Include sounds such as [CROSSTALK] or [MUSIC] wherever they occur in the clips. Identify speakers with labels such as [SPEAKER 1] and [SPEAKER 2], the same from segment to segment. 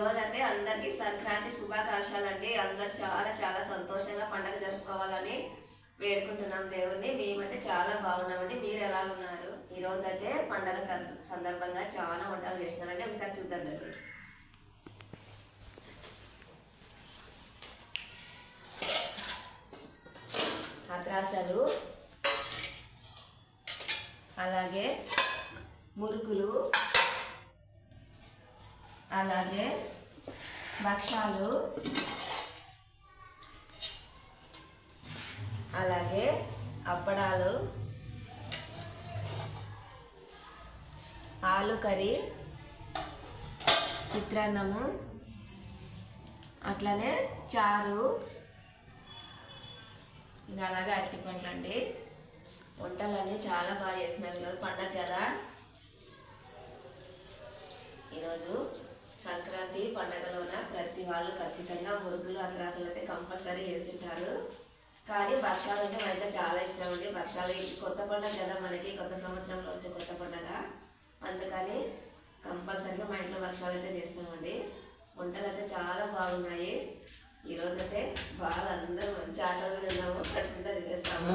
[SPEAKER 1] రోజు అయితే అందరికీ సంక్రాంతి శుభాకాంక్షలు అండి. అందరు చాలా చాలా సంతోషంగా పండగ జరుపుకోవాలని వేడుకుంటున్నాం దేవుణ్ణి. మేమైతే చాలా బాగున్నామండి. మీరు ఎలా ఉన్నారు? ఈరోజైతే అయితే పండగ సందర్భంగా చాలా వంటలు చేస్తున్నారండి. ఒకసారి చూద్దాండి అత్రాసలు అలాగే మురుకులు అలాగే భక్షాలు. అలాగే అప్పడాలు. ఆలు కర్రీ. చిత్రాన్నము. అట్లనే చారు. అలాగే అరటి పండ్లు అండి వంటలన్నీ చాలా బాగా చేసినాం ఈరోజు పండగ కదా. ఈరోజు సంక్రాంతి పండగలోన ప్రతి వాళ్ళు ఖచ్చితంగా మురుగులు అత్రాసలు అయితే కంపల్సరీ చేసింటారు. కానీ భక్షాలు అంటే మా ఇంట్లో చాలా ఇష్టం అండి. భక్షాలు కొత్త పండగ కదా మనకి కొత్త సంవత్సరంలో వచ్చే కొత్త పండగ. అందుకని కంపల్సరీగా మా ఇంట్లో భక్షాలు అయితే చేస్తామండి. వంటలు అయితే చాలా బాగున్నాయి. ఈరోజు అయితే బాగా అందరూ మంచి ఆటలు విన్నాము కట్టుకుంటా తినేస్తాము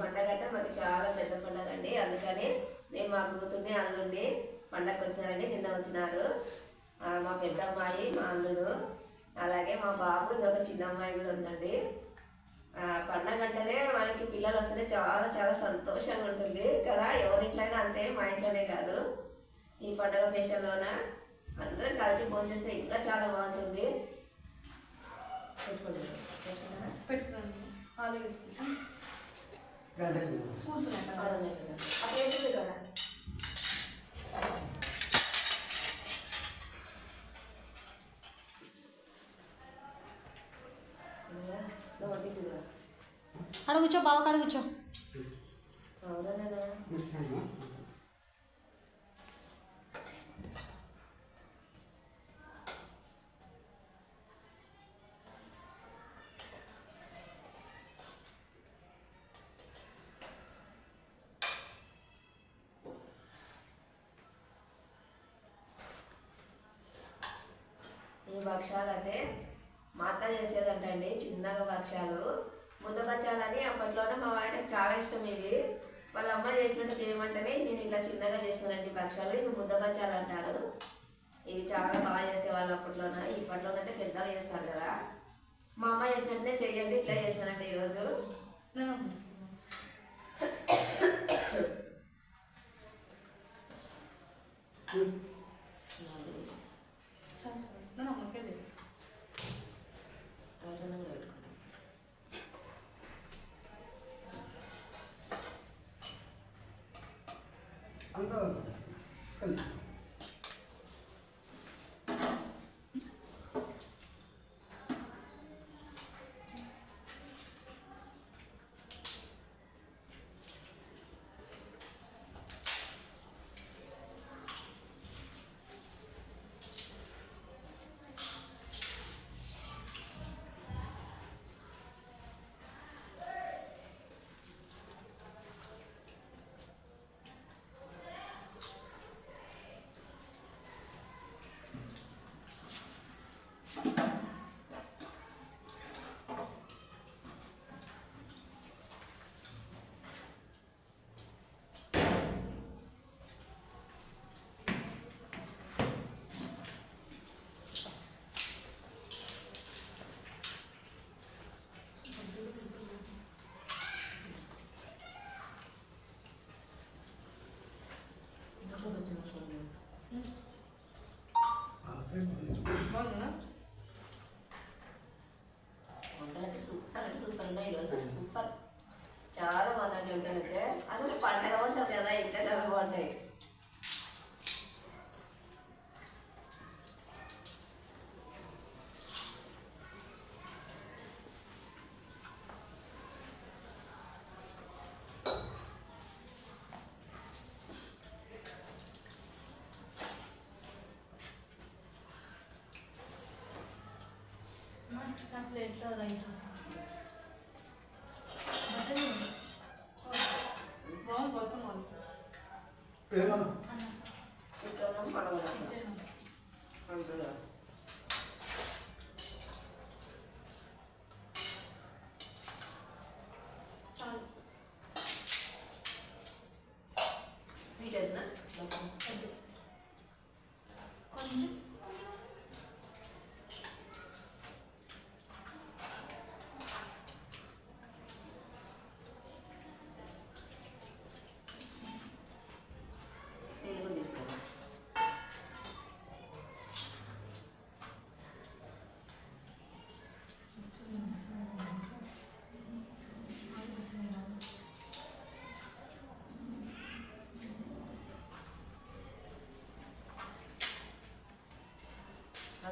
[SPEAKER 1] పండగ అయితే మాకు చాలా పెద్ద పండగ అండి. అందుకని నేను మా కూతుర్ని అల్లుండి పండగకు వచ్చినారండి నిన్న వచ్చినారు. మా పెద్ద అమ్మాయి మా అల్లుడు అలాగే మా బాబు ఇంకొక చిన్న అమ్మాయి కూడా ఉందండి. పండగ అంటేనే మనకి పిల్లలు వస్తేనే చాలా చాలా సంతోషంగా ఉంటుంది కదా. ఎవరింట్లోనే అంతే మా ఇంట్లోనే కాదు. ఈ పండగ ఫేషన్లోన అందరం కలిసి ఫోన్ చేస్తే ఇంకా చాలా బాగుంటుంది. పెట్టుకోండి.
[SPEAKER 2] పెట్టుకోండి. ఆలు వేసుకుంటాం
[SPEAKER 3] గంటకి
[SPEAKER 2] స్పూన్స్ బావ
[SPEAKER 1] భక్షాలు అయితే మా అత్త చేసేదంటండి చిన్నగా భక్షాలు. ముద్ద బచ్చాలని అప్పట్లోనే మా ఆయనకు చాలా ఇష్టం ఇవి. వాళ్ళ అమ్మ చేసినట్టు చేయమంటేనే నేను ఇట్లా చిన్నగా చేసినానండి భక్షాలు ఇవి ముద్ద బచ్చాలు అంటారు. ఇవి చాలా బాగా చేసేవాళ్ళు అప్పట్లోన ఇప్పట్లోనంటే పెద్దగా చేస్తారు కదా. మా అమ్మ చేసినట్టునే చెయ్యండి ఇట్లా చేసినానండి ఈరోజు. [COUGHS] [COUGHS] తోటను
[SPEAKER 2] నా ప్లేట్లో రైస్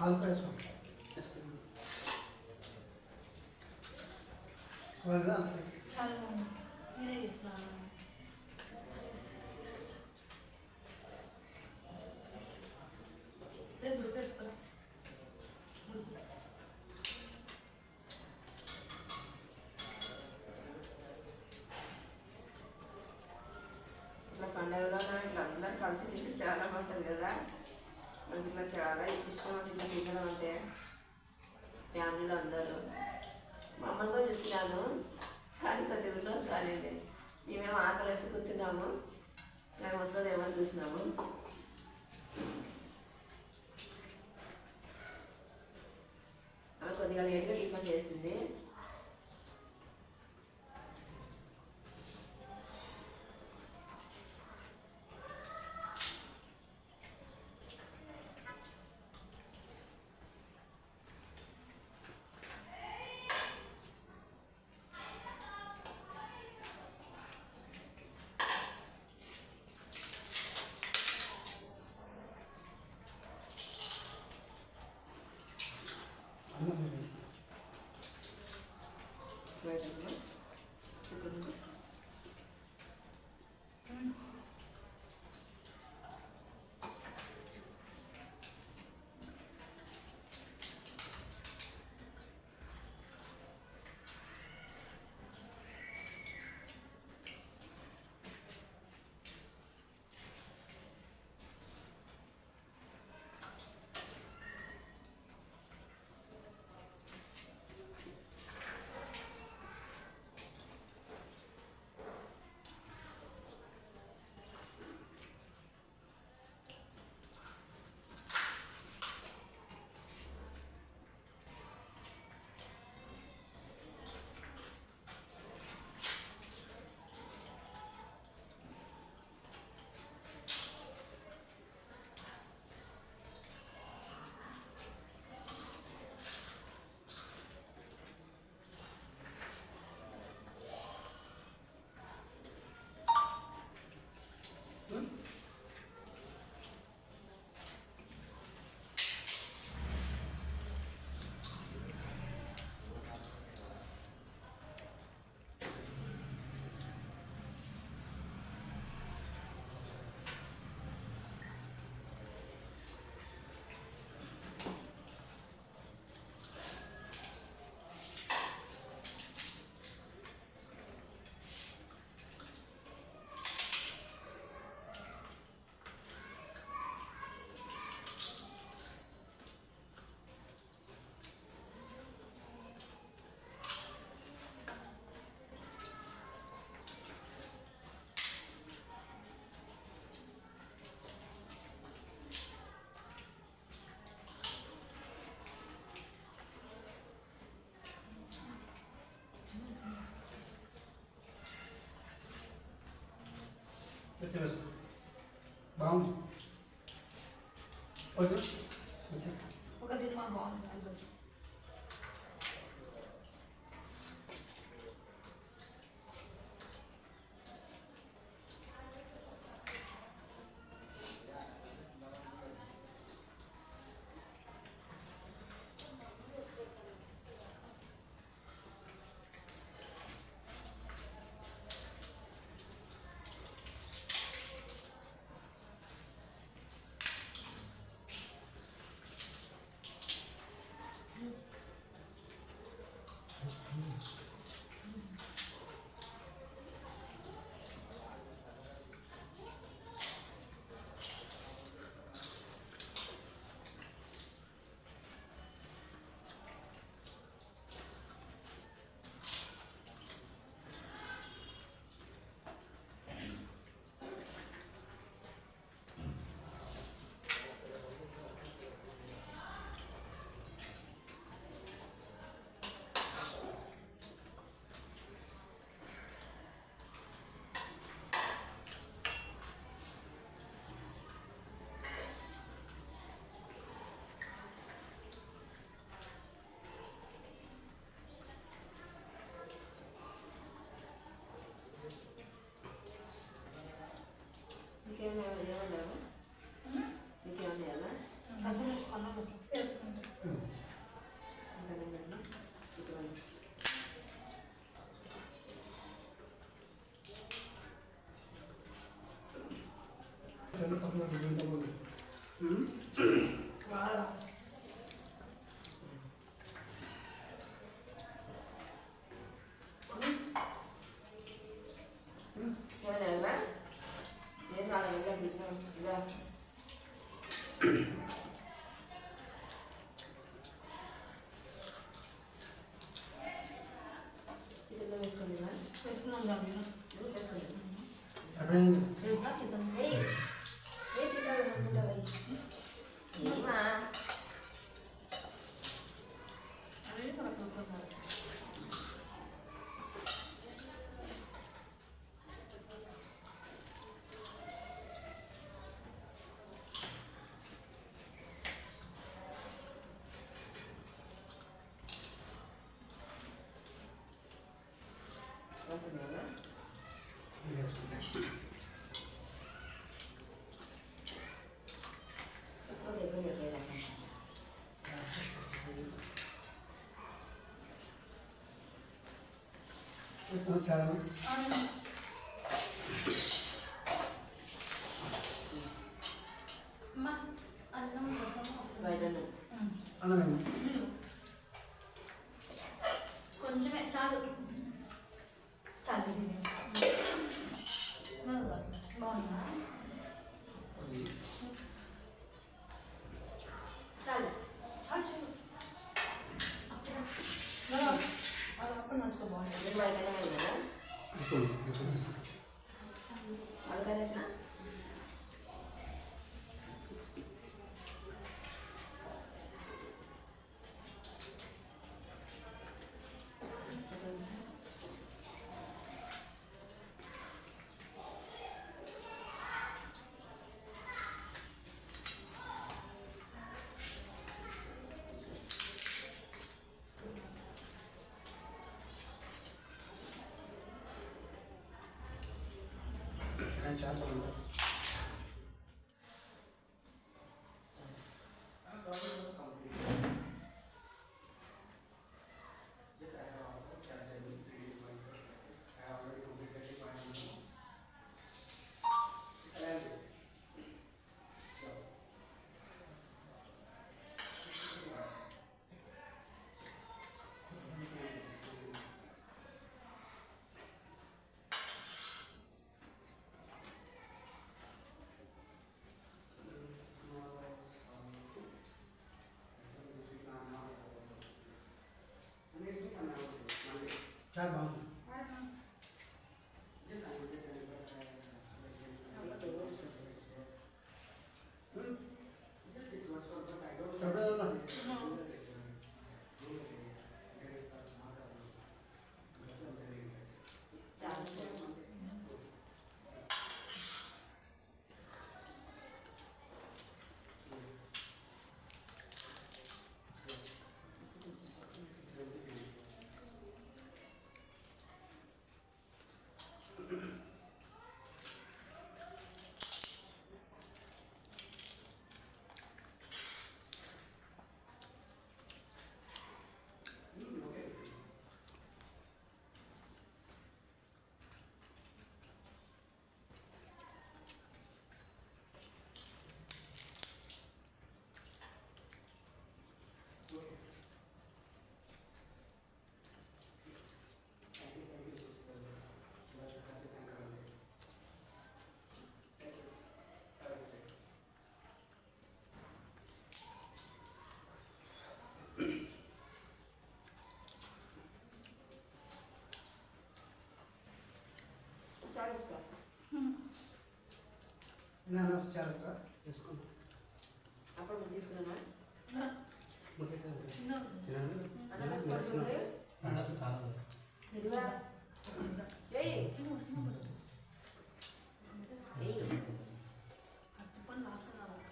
[SPEAKER 1] ఆంధ్రప్రదేశ్ వాళ్ళు
[SPEAKER 3] నాకు వస్తుంది ఏమని చూసినాము కొద్దిగా లేట్గా టిఫిన్ చేసింది.
[SPEAKER 1] Where is it? Olur. Да.
[SPEAKER 4] casa dela. Olha,
[SPEAKER 1] olha, olha, olha. Olha,
[SPEAKER 2] olha,
[SPEAKER 4] olha. 感觉
[SPEAKER 1] 里
[SPEAKER 2] 面
[SPEAKER 4] चार Tá Carvalho. చడుగుతా నేను చరక తీసుకున్నా అప్పుడు
[SPEAKER 3] తీసుకున్నా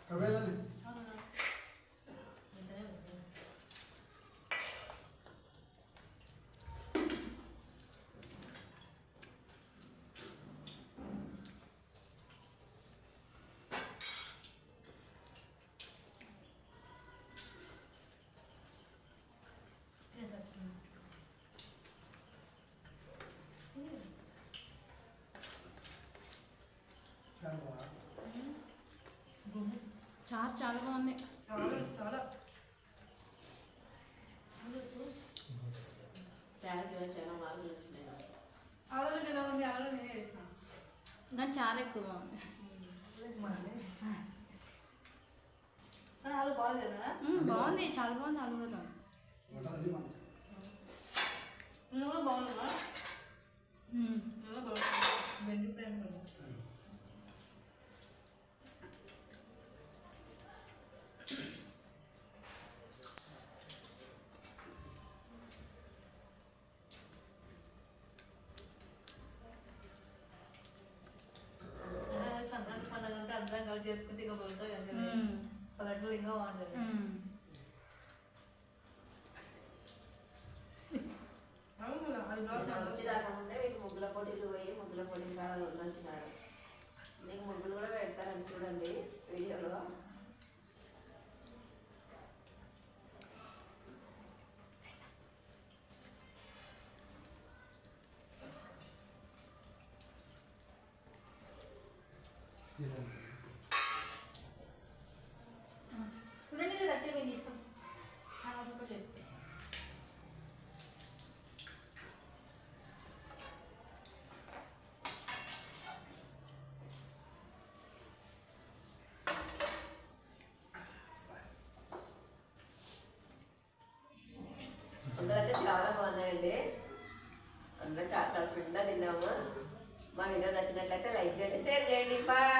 [SPEAKER 3] ప్రవేదం
[SPEAKER 5] చారు చాలా బాగుంది.
[SPEAKER 2] చాలా చాలా
[SPEAKER 1] చాలా
[SPEAKER 5] కానీ చారు ఎక్కువ బాగుంది.
[SPEAKER 2] ఆలు
[SPEAKER 5] బాగుంది చాలా బాగుంది
[SPEAKER 2] నువ్వు కూడా బాగుందా. నువ్వు కూడా బాగుంది. బెండి ఫ్రై కూడా సంక్రాంతి పండుగ అంటే అందరం కలిసి జరుపుకుంటే ఇంకా బాగుంటుంది. పల్లెటూరు ఇంకా బాగుంటుంది.
[SPEAKER 1] వచ్చి రాకముందే మీకు ముగ్గుల పోటీలు పోయి ముగ్గుల పోటీలు కాడ వచ్చినారు మీకు ముగ్గులు కూడా పెడతారని చూడండి వీడియోలో.
[SPEAKER 2] ఉండండి
[SPEAKER 1] એટલે તળાઈ ગયું એટલે શેર ગયેલી પા